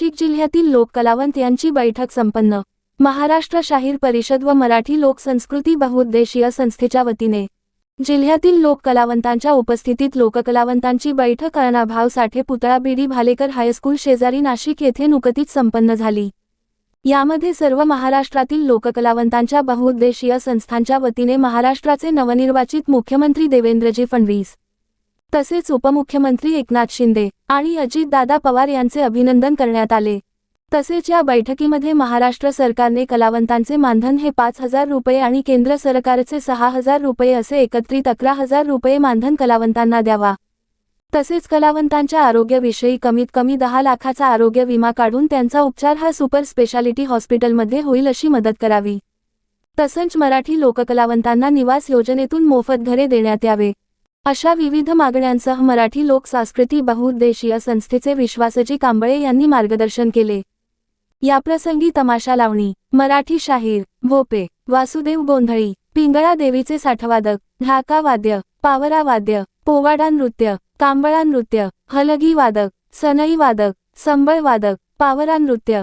नाशिक जिल्ह्यातील लोककलावंत यांची बैठक संपन्न. महाराष्ट्र शाहीर परिषद व मराठी लोकसंस्कृती बहुउद्देशीय संस्थेच्या वतीने. जिल्ह्यातील लोककलावंतांच्या उपस्थितीत लोककलावंतांची बैठक अणाभाव साठे पुतळा बीडी भालेकर हायस्कूल शेजारी नाशिक येथे नुकतीच संपन्न झाली. यामध्ये सर्व महाराष्ट्रातील लोककलावंतांच्या बहुउद्देशीय संस्थांच्या वतीने महाराष्ट्राचे नवनिर्वाचित मुख्यमंत्री देवेंद्रजी फडणवीस तसेच उपमुख्यमंत्री एकनाथ शिंदे आणि अजितदादा पवार यांचे अभिनंदन करण्यात आले. तसेच या बैठकीमध्ये महाराष्ट्र सरकारने कलावंतांचे मानधन हे पाच हजार रुपये आणि केंद्र सरकारचे सहा हजार रुपये असे एकत्रित अकरा हजार रुपये मानधन कलावंतांना द्यावा. तसेच कलावंतांच्या आरोग्याविषयी कमीत कमी दहा लाखाचा आरोग्य विमा काढून त्यांचा उपचार हा सुपर स्पेशालिटी हॉस्पिटलमध्ये होईल अशी मदत करावी. तसंच मराठी लोककलावंतांना निवास योजनेतून मोफत घरे देण्यात यावे. अशा विविध मागण्यांसह मराठी लोकसंस्कृती बहुउद्देशीय संस्थेचे विश्वासजी कांबळे यांनी मार्गदर्शन केले. याप्रसंगी तमाशा लावणी मराठी शाहीर भोपे वासुदेव गोंधळी पिंगळा देवीचे साठवादक ढाका वाद्य पावरा वाद्य पोवाडा नृत्य कांबळा नृत्य हलगी वादक सनई वादक संबळ वादक पावरा नृत्य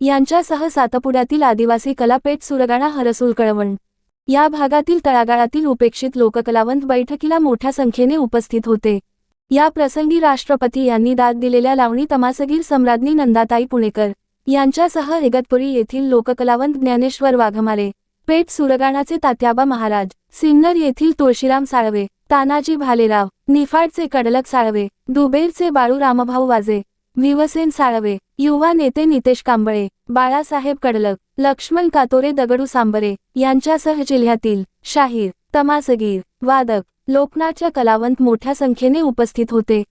यांच्यासह सातपुड्यातील आदिवासी कलापेठ सुरगाणा हरसूल कळवण. या भागातील तळागाळातील उपेक्षित लोककलावंत बैठकीला मोठ्या संख्येने उपस्थित होते. या प्रसंगी राष्ट्रपती यांनी दाद दिलेल्या लावणी तमासगीर सम्राज्ञी नंदाताई पुणेकर यांच्यासह इगतपुरी येथील लोककलावंत ज्ञानेश्वर वाघमारे पेठ सुरगाणाचे तात्याबा महाराज सिन्नर येथील तुळशीराम साळवे तानाजी भालेराव निफाडचे कडलक साळवे दुबेरचे बाळू रामभाऊ वाजे विवसेन साळवे युवा नेते नितेश कांबळे बाळासाहेब कडलक लक्ष्मण कातोरे दगडू सांबरे यांच्यासह जिल्ह्यातील शाहीर तमासगीर वादक लोकनाट्य कलावंत मोठ्या संख्येने उपस्थित होते.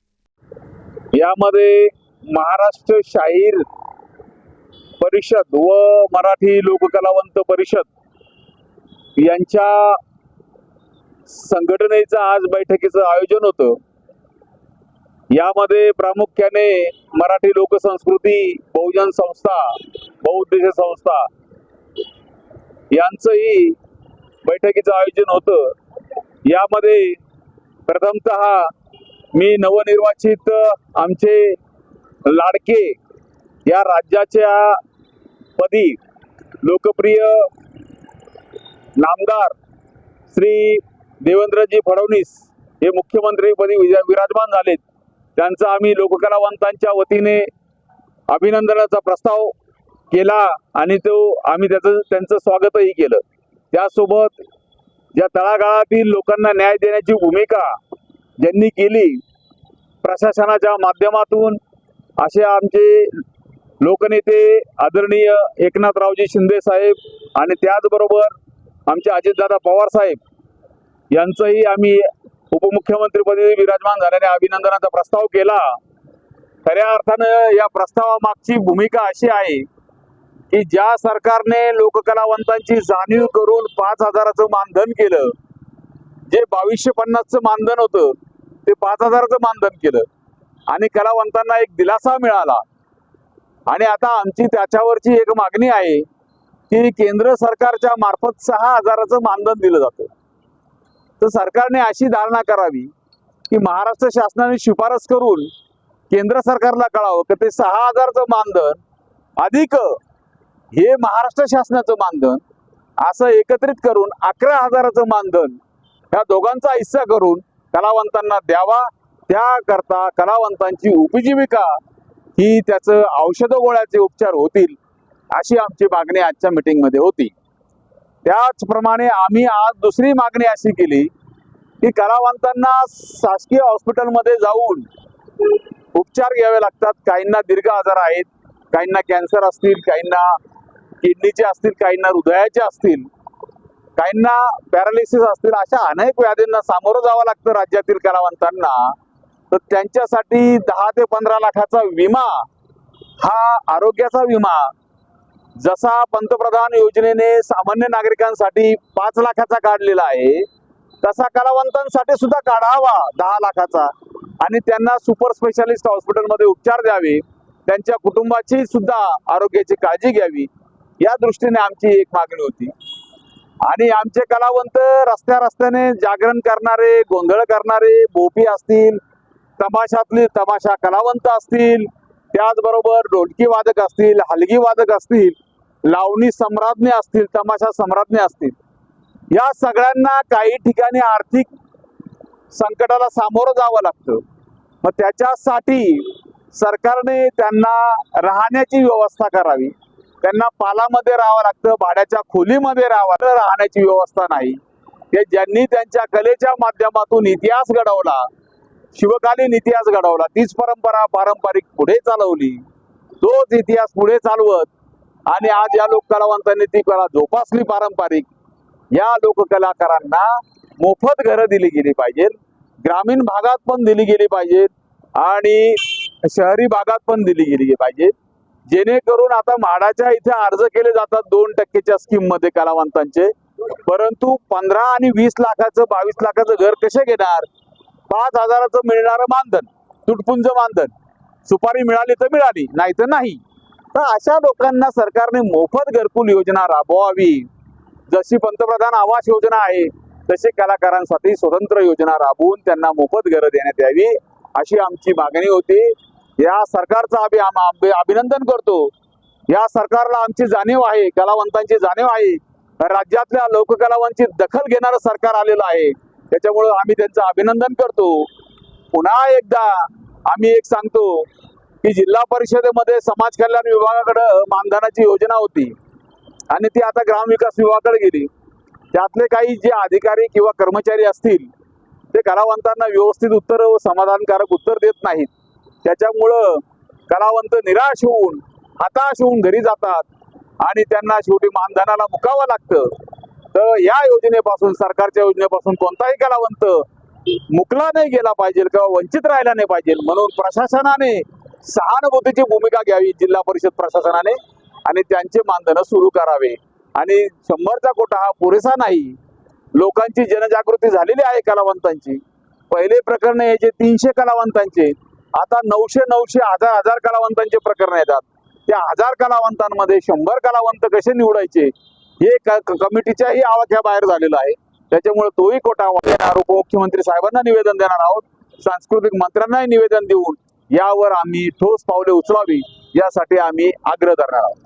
यामध्ये महाराष्ट्र शाहीर परिषद व मराठी लोककलावंत परिषद यांच्या संघटनेचं आज बैठकीचं आयोजन होतं. यामध्ये प्रामुख्याने मराठी लोकसंस्कृती बहुजन संस्था बहुउद्देश संस्था यांचंही बैठकीचं आयोजन होतं. यामध्ये प्रथमतः मी नवनिर्वाचित आमचे लाडके या राज्याच्या पदी लोकप्रिय नामदार श्री देवेंद्रजी फडणवीस हे मुख्यमंत्रीपदी विराजमान झालेत. त्यांचा आम्ही लोककलावंतांच्या वतीने अभिनंदनाचा प्रस्ताव केला आणि तो आम्ही त्याचं त्यांचं स्वागतही केलं. त्यासोबत ज्या तळागाळातील लोकांना न्याय देण्याची भूमिका ज्यांनी केली प्रशासनाच्या माध्यमातून असे आमचे लोकनेते आदरणीय एकनाथरावजी शिंदे साहेब आणि त्याचबरोबर आमचे अजितदादा पवार साहेब यांचंही आम्ही उपमुख्यमंत्रीपदी विराजमान झाल्याने अभिनंदनाचा प्रस्ताव केला. खऱ्या अर्थानं या प्रस्तावामागची भूमिका अशी आहे की ज्या सरकारने लोककलावंतांची जाणीव करून पाच हजाराचं मानधन केलं जे बावीसशे पन्नासचं मानधन होतं ते पाच हजाराचं मानधन केलं. आणि कलावंतांना एक दिलासा मिळाला. आणि आता आमची त्याच्यावरची एक मागणी आहे की केंद्र सरकारच्या मार्फत सहा हजाराचं मानधन दिलं जातं. तर सरकारने अशी धारणा करावी की महाराष्ट्र शासनाने शिफारस करून केंद्र सरकारला कळावं की ते सहा हजारचं मानधन अधिक हे महाराष्ट्र शासनाचं मानधन असं एकत्रित करून अकरा हजाराचं मानधन ह्या दोघांचा हिस्सा करून कलावंतांना द्यावा. त्याकरता कलावंतांची उपजीविका ही त्याचं औषध गोळ्याचे उपचार होतील अशी आमची मागणी आजच्या मीटिंगमध्ये होती. त्याचप्रमाणे आम्ही आज दुसरी मागणी अशी केली की कलावंतांना शासकीय हॉस्पिटलमध्ये जाऊन उपचार घ्यावे लागतात. काहींना दीर्घ आजार आहेत काहींना कॅन्सर असतील काहींना किडनीचे असतील काहींना हृदयाचे असतील काहींना पॅरालिसिस असतील अशा अनेक व्याधींना सामोरं जावं लागतं राज्यातील कलावंतांना तर त्यांच्यासाठी दहा ते पंधरा लाखाचा विमा हा आरोग्याचा विमा जसा पंतप्रधान योजनेने सामान्य नागरिकांसाठी पाच लाखाचा काढलेला आहे तसा कलावंतांसाठी सुद्धा काढावा दहा लाखाचा. आणि त्यांना सुपर स्पेशालिस्ट हॉस्पिटलमध्ये उपचार द्यावे त्यांच्या कुटुंबाची सुद्धा आरोग्याची काळजी घ्यावी या दृष्टीने आमची एक मागणी होती. आणि आमचे कलावंत रस्त्या रस्त्याने जागरण करणारे गोंधळ करणारे बोपी असतील तमाशातले तमाशा कलावंत असतील त्याचबरोबर ढोलकी वादक असतील हलगी वादक असतील लावणी सम्राज्ञे असतील तमाशा सम्राज्ञे असतील या सगळ्यांना काही ठिकाणी आर्थिक संकटाला सामोरं जावं लागतं. मग त्याच्यासाठी सरकारने त्यांना राहण्याची व्यवस्था करावी. त्यांना पालामध्ये राहावं लागतं भाड्याच्या खोलीमध्ये राहावं राहण्याची व्यवस्था नाही. हे ज्यांनी त्यांच्या कलेच्या माध्यमातून इतिहास घडवला शिवकालीन इतिहास घडवला तीच परंपरा पारंपरिक पुढे चालवली. तोच इतिहास पुढे चालवत आणि आज या लोककलावंतांनी ती कला जोपासली पारंपरिक. या लोककलाकारांना मोफत घरं दिली गेली पाहिजेत ग्रामीण भागात पण दिली गेली पाहिजेत आणि शहरी भागात पण दिली गेली पाहिजे जेणेकरून आता म्हाडाच्या इथे अर्ज केले जातात दोन टक्केच्या स्कीममध्ये कलावंतांचे. परंतु पंधरा आणि वीस लाखाचं बावीस लाखाचं घर कसे घेणार? पाच हजाराचं मिळणारं मानधन तुटपुंज मानधन. सुपारी मिळाली तर मिळाली नाही तर नाही. तर अशा लोकांना सरकारने मोफत घरकुल योजना राबवावी. जशी पंतप्रधान आवास योजना आहे तशी कलाकारांसाठी स्वतंत्र योजना राबवून त्यांना मोफत घरं देण्यात यावी अशी आमची मागणी होती. या सरकारचा आम्ही आम- अभिनंदन करतो. या सरकारला आमची जाणीव आहे कलावंतांची जाणीव आहे. राज्यातल्या लोककलावांची दखल घेणारं सरकार आलेलं आहे. त्याच्यामुळं आम्ही त्यांचं अभिनंदन करतो. पुन्हा एकदा आम्ही एक सांगतो की जिल्हा परिषदेमध्ये समाज कल्याण विभागाकडे मानधनाची योजना होती. आणि ती आता ग्रामविकास विभागाकडे गेली. त्यातले काही जे अधिकारी किंवा कर्मचारी असतील ते कलावंतांना व्यवस्थित उत्तर व समाधानकारक उत्तर देत नाहीत. त्याच्यामुळं कलावंत निराश होऊन हताश होऊन घरी जातात आणि त्यांना शेवटी मानधनाला मुकावं लागतं. तर या योजनेपासून सरकारच्या योजनेपासून कोणताही कलावंत मुकला नाही गेला पाहिजे किंवा वंचित राहिला नाही पाहिजे म्हणून प्रशासनाने सहानुभूतीची भूमिका घ्यावी जिल्हा परिषद प्रशासनाने आणि त्यांचे मानधनं सुरू करावे. आणि शंभरचा कोटा हा पुरेसा नाही. लोकांची जनजागृती झालेली आहे कलावंतांची. पहिले प्रकरण यायचे तीनशे कलावंतांचे आता नऊशे नऊशे हजार हजार कलावंतांचे प्रकरण येतात. त्या हजार कलावंतांमध्ये शंभर कलावंत कसे निवडायचे हे क- कमिटीच्याही आवाक्या बाहेर झालेलं आहे. त्याच्यामुळे तोही कोटा वाढवणार उपमुख्यमंत्री साहेबांना निवेदन देणार आहोत. सांस्कृतिक मंत्र्यांनाही निवेदन देऊन यावर आम्ही ठोस पावले उचलावी यासाठी आम्ही आग्रह करणार आहोत.